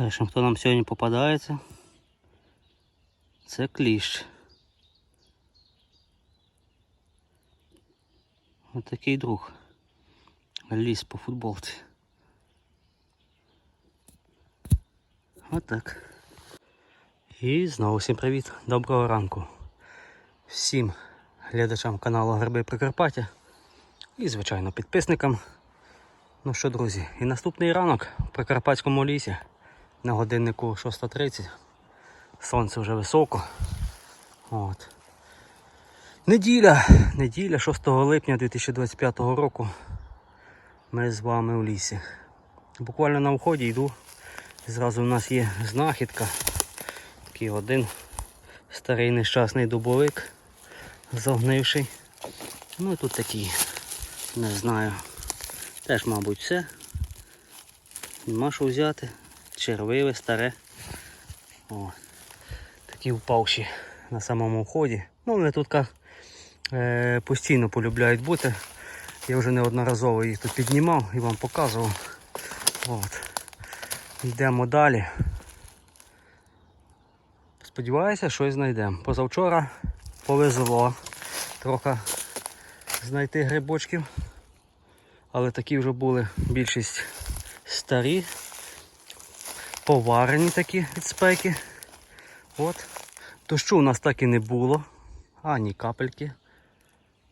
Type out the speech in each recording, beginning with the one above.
Першим, хто нам сьогодні попадається, це кліщ. Ось такий друг. Ліс по футболці. Отак. І знову всім привіт, доброго ранку. Всім глядачам каналу Гриби Прикарпаття і, звичайно, підписникам. Ну що, друзі, і наступний ранок в Прикарпатському лісі на годиннику 6.30. Сонце вже високо. От. Неділя, неділя 6 липня 2025 року. Ми з вами у лісі. Буквально на вході йду. Зразу в нас є знахідка. Такий один старий нещасний дубовик загнивший. Ну і тут такий, не знаю. Теж, мабуть, все. Нема що взяти. Червиве, старе. О, такі впавші на самому вході. Ну, вони тут е, постійно полюбляють бути. Я вже неодноразово їх тут піднімав і вам показував. От. Йдемо далі. Сподіваюся, щось знайдемо. Позавчора повезло трохи знайти грибочків. Але такі вже були більшість старі, поварені такі від спеки. От. Дощу у нас так і не було, ані капельки.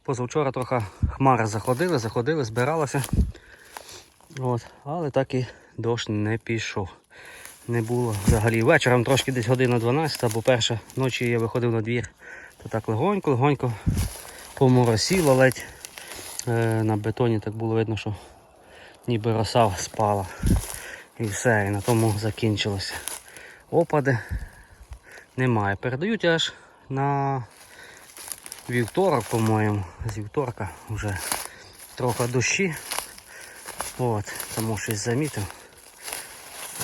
Позавчора трохи хмари заходили, заходили, збиралися. От. Але так і дощ не пішов. Не було взагалі. Вечором трошки десь година 12, або перша ночі я виходив на двір, то так легонько, легонько поморосіло ледь. Е, на бетоні так було видно, що ніби роса спала. І все, і на тому закінчилося. Опади немає. Передають аж на вівторок, по-моєму. З вівторка вже трохи дощі. От, тому щось замітив.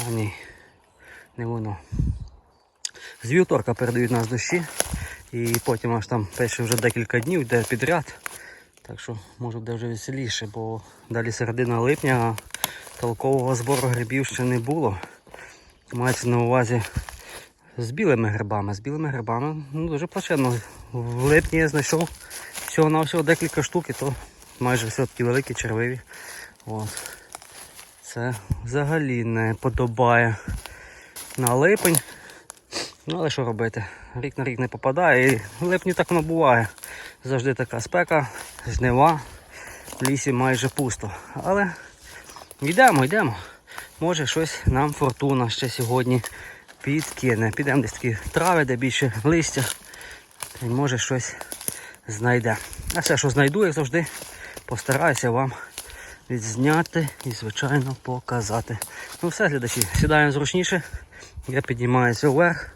А ні, не воно. З вівторка передають нас дощі. І потім аж там пише вже декілька днів, йде підряд. Так що може буде вже веселіше, бо далі середина липня а толкового збору грибів ще не було. Мається на увазі з білими грибами. З білими грибами ну, дуже плачевно. В липні я знайшов всього на всього декілька штук, і то майже все такі великі червиві. От. Це взагалі не подобає на липень. Ну але що робити? Рік на рік не попадає і в липні так воно буває. Завжди така спека, жнива, в лісі майже пусто. Але йдемо, йдемо. Може щось нам фортуна ще сьогодні підкине. Підемо десь такі трави, де більше листя. І може щось знайде. А все, що знайду, як завжди, постараюся вам відзняти і, звичайно, показати. Ну все, глядачі, сідаємо зручніше. Я піднімаюся вверх.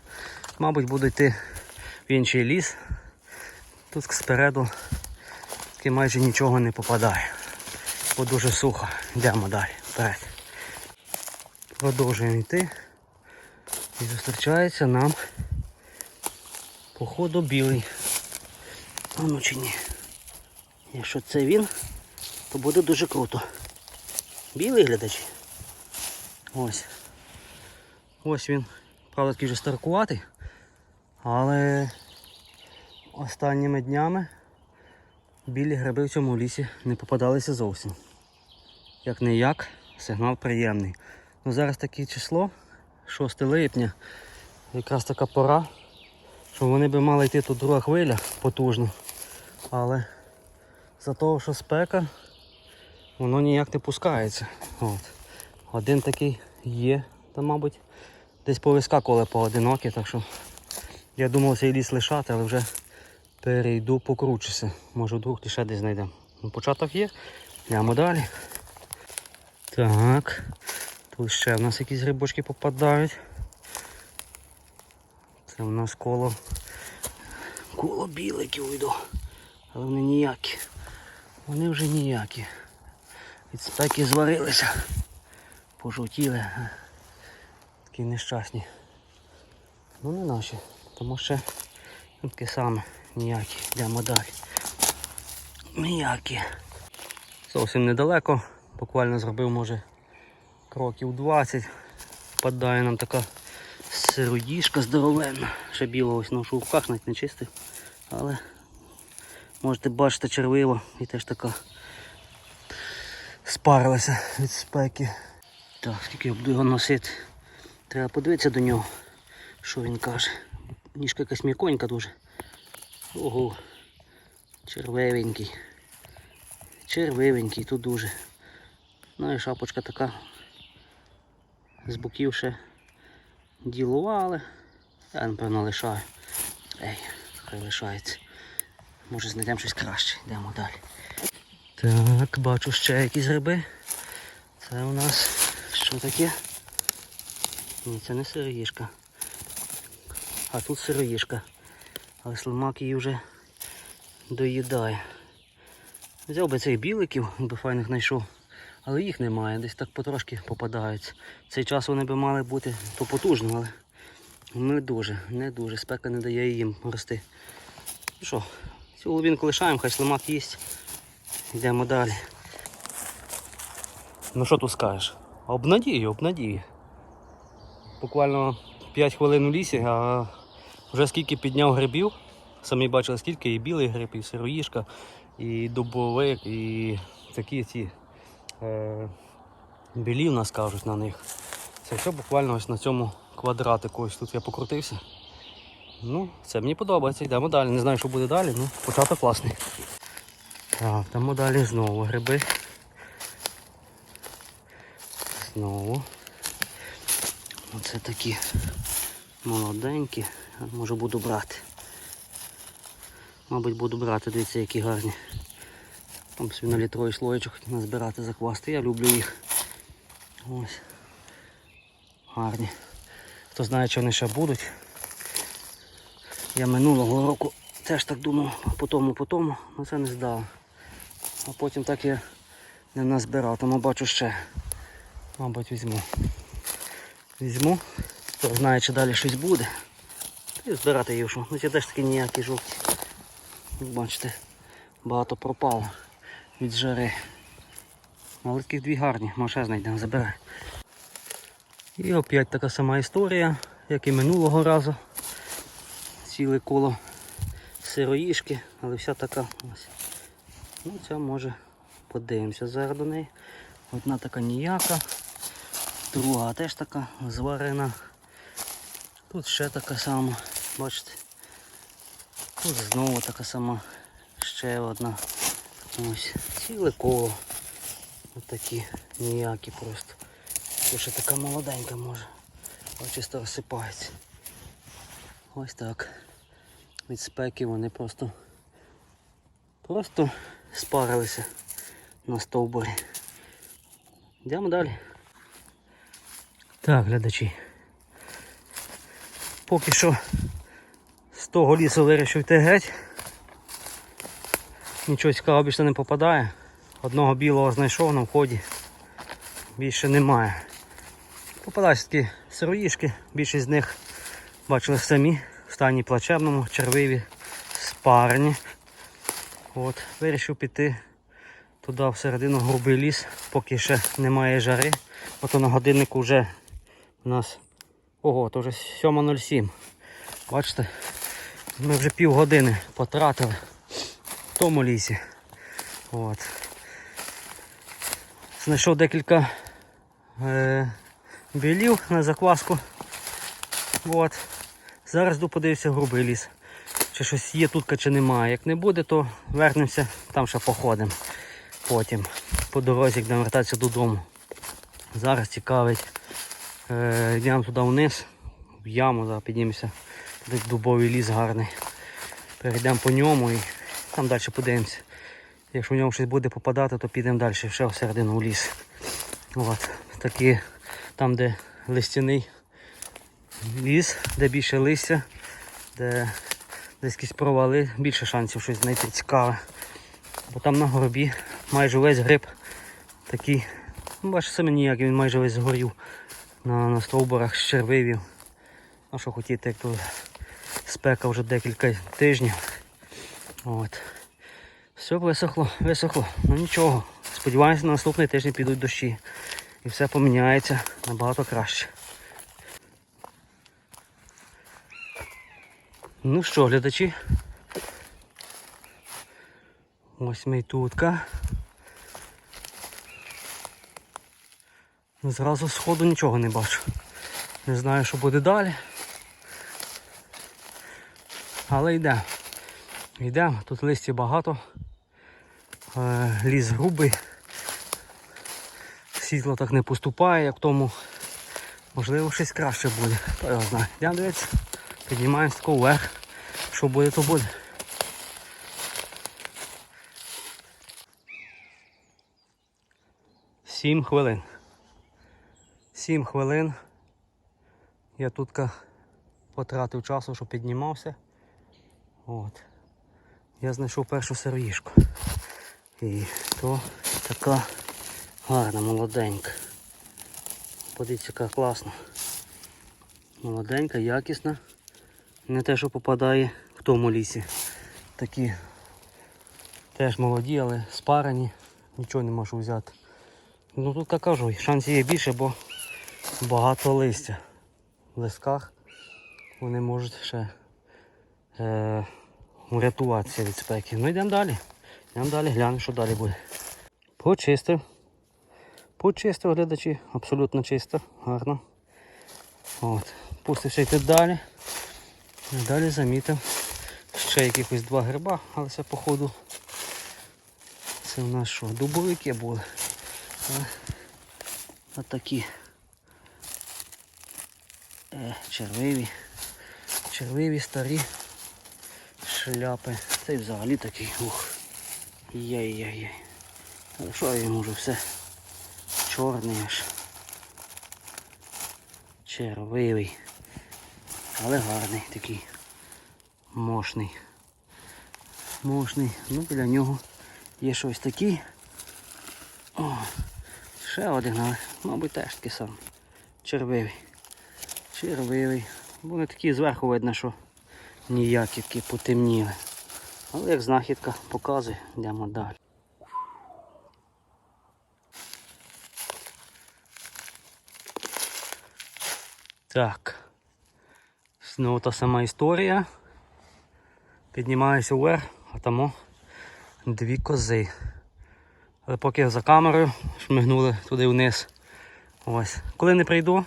Мабуть, буду йти в інший ліс. Тут спереду майже нічого не попадає. Бо дуже сухо. Йдемо далі. Вперед. Продовжуємо йти. І зустрічається нам походу білий. А ну чи ні. Якщо це він, то буде дуже круто. Білий глядачі. Ось. Ось він. Правда, такий вже старкуватий. Але останніми днями білі гриби в цьому лісі не попадалися зовсім. Як не як, сигнал приємний. Ну Зараз таке число, 6 липня, якраз така пора, що вони би мали йти тут друга хвиля потужно. Але за того, що спека, воно ніяк не пускається. От. Один такий є, там, мабуть, десь повискакували поодинокі, так що я думав цей ліс лишати, але вже перейду покручуся. Може вдруг ще десь знайдемо. Ну, початок є. Йдемо далі. Так. Тут ще в нас якісь грибочки попадають. Це в нас коло коло біликів йду. Але вони ніякі. Вони вже ніякі. Від спеки зварилися. Пожовтіли. Такі нещасні. Ну не наші. Тому що таке саме ніякі. Йдемо далі. Ніякі. Зовсім недалеко. Буквально зробив може кроків 20. Впадає нам така сироїшка здоровенна. Ще білого ось ношу в руках, навіть не чистив. Але можете бачити червива і теж така спарилася від спеки. Так, скільки я буду його носити. Треба подивитися до нього, що він каже. Ніжка якась м'яконька дуже. Ого. Червивенький. Червивенький, тут дуже. Ну і шапочка така. З боків ще ділова, але я напевно лишаю. Ей, хай лишається. Може знайдемо щось краще. Йдемо далі. Так, бачу ще якісь гриби. Це у нас що таке? Ні, це не сироїшка. А тут сироїшка. Але слимак її вже доїдає. Взяв би цих біликів, би файних знайшов. Але їх немає, десь так потрошки попадаються. Цей час вони би мали бути то потужно, але не дуже, не дуже. Спека не дає їм рости. Ну що, цю голубінку лишаємо, хай слимак їсть. Йдемо далі. Ну що тут скажеш? Обнадію, обнадію. Буквально 5 хвилин у лісі, а вже скільки підняв грибів. Самі бачили, скільки і білий гриб, і сироїшка, і дубовик, і такі ці білі в нас кажуть на них. Це все буквально ось на цьому квадратику. Ось тут я покрутився. Ну, це мені подобається. Йдемо далі. Не знаю, що буде далі, ну початок класний. Так, там далі знову гриби. Знову. Оце такі молоденькі. Може буду брати. Мабуть, буду брати, дивіться, які гарні. Там собі слоєчок назбирати заквасти. Я люблю їх. Ось. Гарні. Хто знає, чи вони ще будуть. Я минулого року теж так думав, по тому, по тому, але це не здав. А потім так я не назбирав, тому бачу ще. Мабуть, візьму. Візьму. Хто знає, чи далі щось буде. І збирати їх. що. Ну ці теж такі ніякі жовті. Бачите, багато пропало від жари. Але таких дві гарні, може знайдемо, забирай. І опять така сама історія, як і минулого разу. Ціле коло сироїшки, але вся така ось. Ну ця може подивимося зараз до неї. Одна така ніяка, друга теж така зварена. Тут ще така сама, бачите. Тут знову така сама, ще одна. Ось, ціле коло. Ось такі ніякі просто. Тут ще така молоденька може. Ось чисто розсипається. Ось так. Від спеки вони просто просто спарилися на стовбурі. Йдемо далі. Так, глядачі. Поки що з того лісу вирішив йти геть. Нічого цікавого більше не попадає. Одного білого знайшов на вході. Більше немає. Попадаються такі сироїшки, більшість з них бачили самі в стані плачевному, червиві, спарені. От, Вирішив піти туди всередину грубий ліс, поки ще немає жари. Ото на годиннику вже у нас ого, то вже 7.07. Бачите, ми вже півгодини потратили в лісі. От. Знайшов декілька е, білів на закваску. От. Зараз йду подивлюся грубий ліс. Чи щось є тут, чи немає. Як не буде, то вернемося, там ще походимо. Потім по дорозі, як вертатися додому. Зараз цікавить. Е, йдемо туди вниз, в яму, зараз піднімемося. Дубовий ліс гарний. Перейдемо по ньому і там далі подивимося. Якщо в ньому щось буде попадати, то підемо далі, ще всередину в ліс. От. Такі, там, де листяний ліс, де більше листя, де десь якісь провали, більше шансів щось знайти цікаве. Бо там на горбі майже весь гриб такий, ну бачите самі ніякий, він майже весь згорів на, на стовбурах з червивів. А що хотіти, як тут спека вже декілька тижнів. От. Все висохло, висохло. Ну нічого. Сподіваюся, на наступний тиждень підуть дощі. І все поміняється набагато краще. Ну що, глядачі? Ось ми тутка. Зразу сходу нічого не бачу. Не знаю, що буде далі. Але йдемо. Йдемо, тут листя багато. Е, Ліс грубий. Світло так не поступає, як тому. Можливо, щось краще буде. Хто його знає. Йдемо дивитися. Піднімаємось тако вверх. Що буде, то буде. Сім хвилин. Сім хвилин. Я тут потратив часу, що піднімався. От. Я знайшов першу сироїшку. І то така гарна, молоденька. Подивіться, яка класна. Молоденька, якісна. Не те, що попадає в тому лісі. Такі теж молоді, але спарені. Нічого не можу взяти. Ну тут я кажу, шансів є більше, бо багато листя. В листках вони можуть ще е, врятуватися від спеки. Ну йдемо далі. Йдемо далі, глянемо, що далі буде. Почистив. Почистив глядачі, абсолютно чисто, гарно. От. Пустився йти далі. Далі замітив ще якихось два гриба, але це походу це в нас що, дубовики були. Отакі е, червиві, червиві старі шляпи. Це взагалі такий ух. Яй-яй-яй. Що я можу все? Чорний аж. Червивий. Але гарний такий. Мощний. Мощний. Ну біля нього є щось таке. О, ще один, але, мабуть, теж такий сам. Червивий. Червивий. Вони такі зверху видно, що ніякі такі потемніли. Але як знахідка показує, йдемо далі. Так. Знову та сама історія. Піднімаюся вверх, а там дві кози. Але поки за камерою шмигнули туди вниз. Ось. Коли не прийду,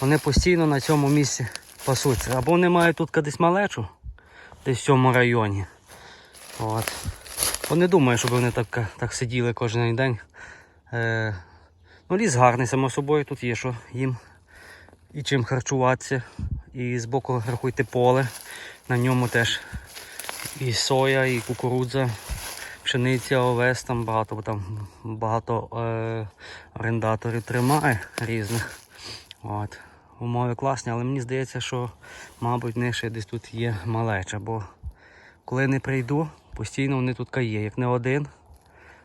вони постійно на цьому місці пасуться. Або вони мають тут десь малечу, десь в цьому районі. От. Бо не думаю, щоб вони так, так сиділи кожен день. Е, ну, ліс гарний, само собою, тут є що їм і чим харчуватися. І збоку рахуйте поле. На ньому теж і соя, і кукурудза, пшениця, овес, там багато, бо там багато е, орендаторів тримає різних. От. Умови класні, але мені здається, що, мабуть, в них ще десь тут є малеча, бо коли не прийду, постійно вони тут є. Як не один,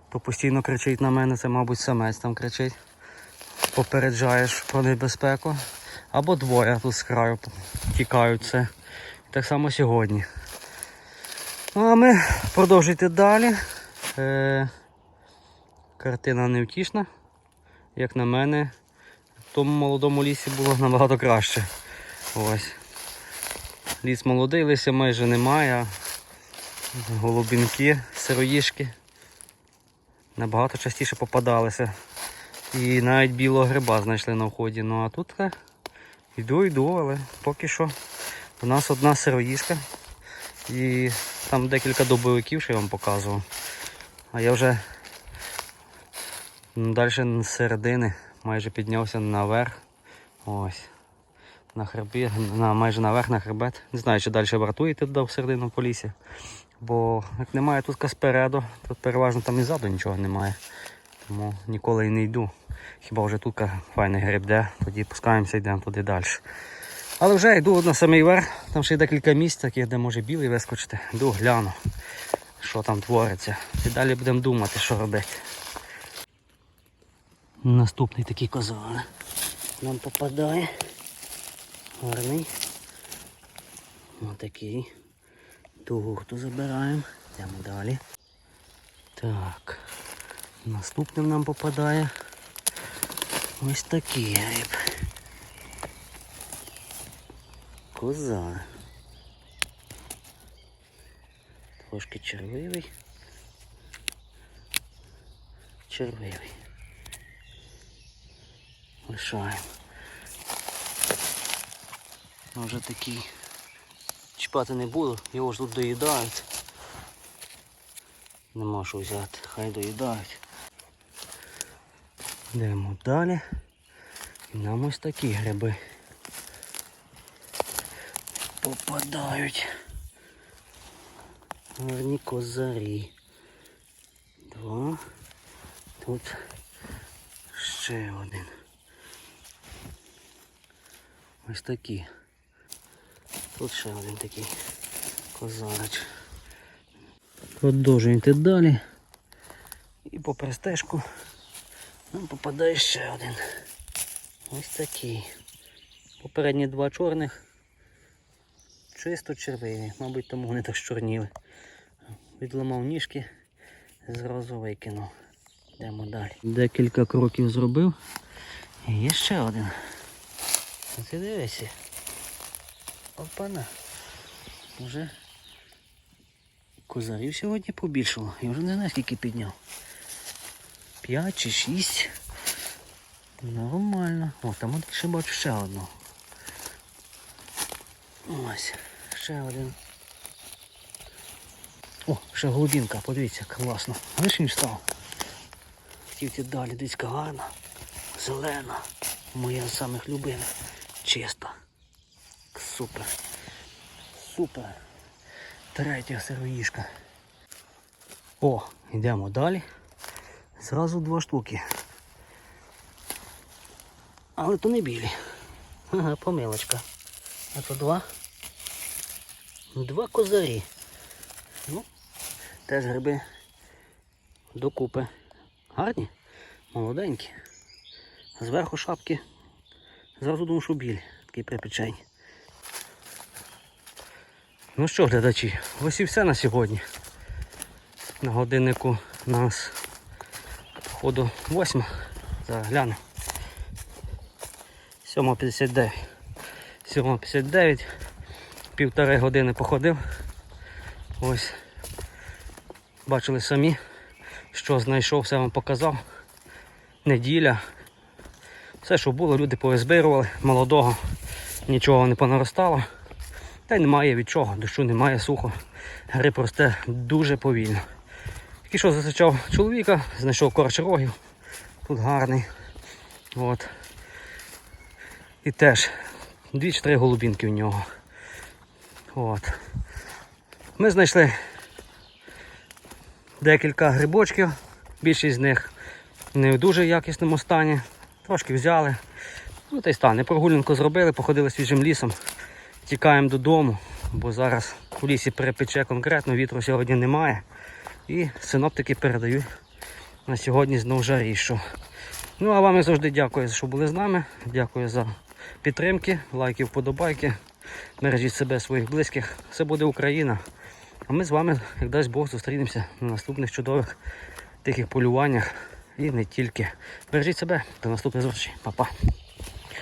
то постійно кричить на мене, це, мабуть, самець там кричить. Попереджаєш про небезпеку. Або двоє тут з краю тікають це. Так само сьогодні. Ну а ми продовжуйте далі. Е, картина невтішна. Як на мене, тому молодому лісі було набагато краще. Ось. Ліс молодий, лися майже немає, а голубінки, сироїшки набагато частіше попадалися. І навіть білого гриба знайшли на вході. Ну а тут е, йду, йду, але поки що у нас одна сироїшка. І там декілька добовиків, що я вам показував. А я вже далі середини майже піднявся наверх. Ось. На хребі, на, майже наверх на хребет. Не знаю, чи далі вартуєте туди в середину по лісі. Бо як немає тут спереду, тут переважно там і ззаду нічого немає. Тому ніколи і не йду. Хіба вже тут файний гриб де, тоді пускаємося йдемо туди далі. Але вже йду на самий верх, там ще є декілька місць, таких, де може білий вискочити. Йду, гляну, що там твориться. І далі будемо думати, що робити. Наступний такий коза нам попадає. Гарний. Отакий. Ту гурту забираємо. Йдемо далі. Так. Наступним нам попадає ось такий гриб. Коза. Трошки червивий. Червивий. Лишаємо. Вже такий. Чіпати не буду, його ж тут доїдають. Нема що взяти, хай доїдають. Йдемо далі. І нам ось такі гриби попадають. Гарні козарі. Два. Тут ще один. Ось такі. Тут ще один такий козарач. Продовжуємо далі. І по пристежку нам попадає ще один. Ось такий. Попередні два чорних. Чисто червиві, мабуть, тому вони так чорніли. Відламав ніжки, зразу викинув. Йдемо далі. Декілька кроків зробив. І є ще один. Ти дивися. Опана. Вже козарів сьогодні побільшало. Я вже не знаю скільки підняв. П'ять чи шість. Нормально. О, там ще бачу ще одного. Ось, ще один. О, ще голубінка, подивіться, класно. Знаєш, він встав. Хотів далі, дивіться, гарна, зелена. Моя з самих любимих. Чиста. Супер. Супер. Третя сироїшка. О, йдемо далі. Зразу два штуки. Але то не білі. Ага, помилочка. А то два. Два козарі. Ну, теж гриби докупи. Гарні, молоденькі. Зверху шапки. Зразу думаю, що білі, такі припечені. Ну що, глядачі, ось і все на сьогодні. На годиннику у нас походу 8. Зараз гляну. 7.59. 7.59. Півтори години походив. Ось. Бачили самі, що знайшов, все вам показав. Неділя. Все, що було, люди повизбирували, молодого, нічого не понаростало. Та й немає від чого, дощу немає, сухо. Гриб росте дуже повільно. Що зустрічав чоловіка, знайшов корч рогів. Тут гарний. От. І теж дві чи три голубінки в нього. От. Ми знайшли декілька грибочків, більшість з них не в дуже якісному стані. Трошки взяли. Ну та й стане. Прогулянку зробили, походили свіжим лісом. Тікаємо додому, бо зараз у лісі перепече конкретно, вітру сьогодні немає. І синоптики передають на сьогодні знову жарішу. Ну а вам я завжди дякую, що були з нами. Дякую за підтримки, лайки, вподобайки. Бережіть себе, своїх близьких. Все буде Україна. А ми з вами, як дасть Бог, зустрінемося на наступних чудових тихих полюваннях і не тільки. Бережіть себе, до наступних зустрічей. Па-па.